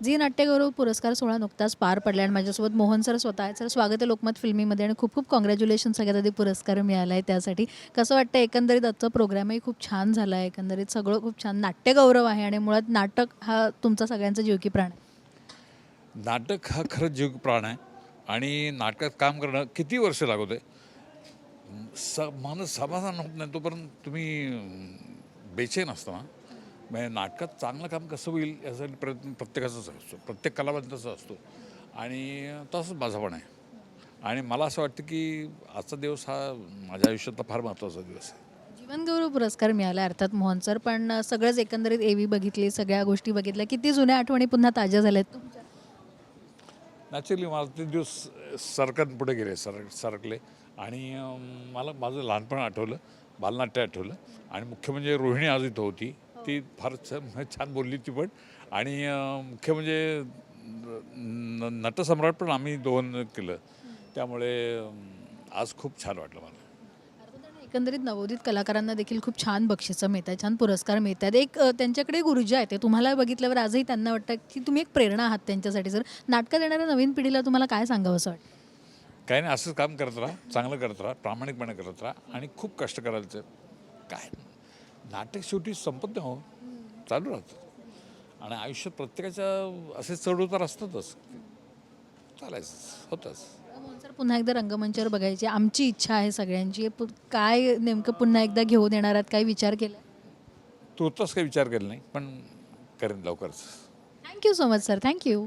जी नाट्यगौरव पुरस्कार सोहळा नुकताच पार पडला आणि माझ्यासोबत मोहन सर स्वतः आहेत. सर स्वागत आहे लोकमत फिल्मीमध्ये आणि खूप खूप कॉंग्रॅच्युलेशन सगळ्यात आधी पुरस्कार मिळाला आहे त्यासाठी. कसं वाटतं एकंदरीत आजचा प्रोग्रामही खूप छान झाला आहे एकंदरीत सगळं खूप छान. नाट्यगौरव आहे आणि मुळात नाटक हा तुमचा सगळ्यांचा जीवकी प्राण आहे. नाटक हा खरंच जीव प्राण आहे. आणि नाटकात काम करणं किती वर्ष लागवते आहे स माणूस समाधान होत नाही तोपर्यंत तुम्ही बेचैन असता ना? म्हणजे नाटकात चांगलं काम कसं होईल यासाठी प्रयत्न प्रत्येकाचाच असतो. प्रत्येक कलावंताचा असतो. आणि तसंच माझा पण आहे. आणि मला असं वाटतं की आजचा दिवस हा माझ्या आयुष्यातला फार महत्त्वाचा दिवस आहे. जीवनगौरव पुरस्कार मिळाला अर्थात मोहन सर पण सगळंच एकंदरीत एवी बघितली सगळ्या गोष्टी बघितल्या. किती जुन्या आठवणी पुन्हा ताज्या झाल्या आहेत तुमच्या नॅचरली मला ते दिवस सरकत पुढे गेले सर सरकले. आणि मला माझं लहानपण आठवलं बालनाट्य आठवलं. आणि मुख्य म्हणजे रोहिणी आज इथं होती. ती फार छान बोलली ती पण. आणि मुख्य म्हणजे नटसम्राट पण आम्ही दोन केलं. त्यामुळे आज खूप छान वाटलं मला. एकंदरीत नवोदित कलाकारांना देखील खूप छान बक्षिसं मिळतात छान पुरस्कार मिळतात. एक अ, त्यांच्याकडे एक ऊर्जा आहे ते तुम्हाला बघितल्यावर आजही त्यांना वाटतं की तुम्ही एक प्रेरणा आहात त्यांच्यासाठी. जर नाटकात येणाऱ्या नवीन पिढीला तुम्हाला काय सांगावं असं वाटतं? काही नाही असंच काम करत राहा चांगलं करत राहा प्रामाणिकपणे करत राहा आणि खूप कष्ट करायचं काय? नाटक शेवटी संपत नाही हो चालू राहतं. आणि आयुष्यात प्रत्येकाच्या असे चढउतार असतातच. चालायचं होतंच. सर पुन्हा एकदा रंगमंचावर बघायची आमची इच्छा आहे सगळ्यांची. काय नेमकं पुन्हा एकदा घेऊन येणार आहात? काय विचार केला? तुर्तास काही विचार केला नाही पण करेन लवकरच. Thank you so much sir thank you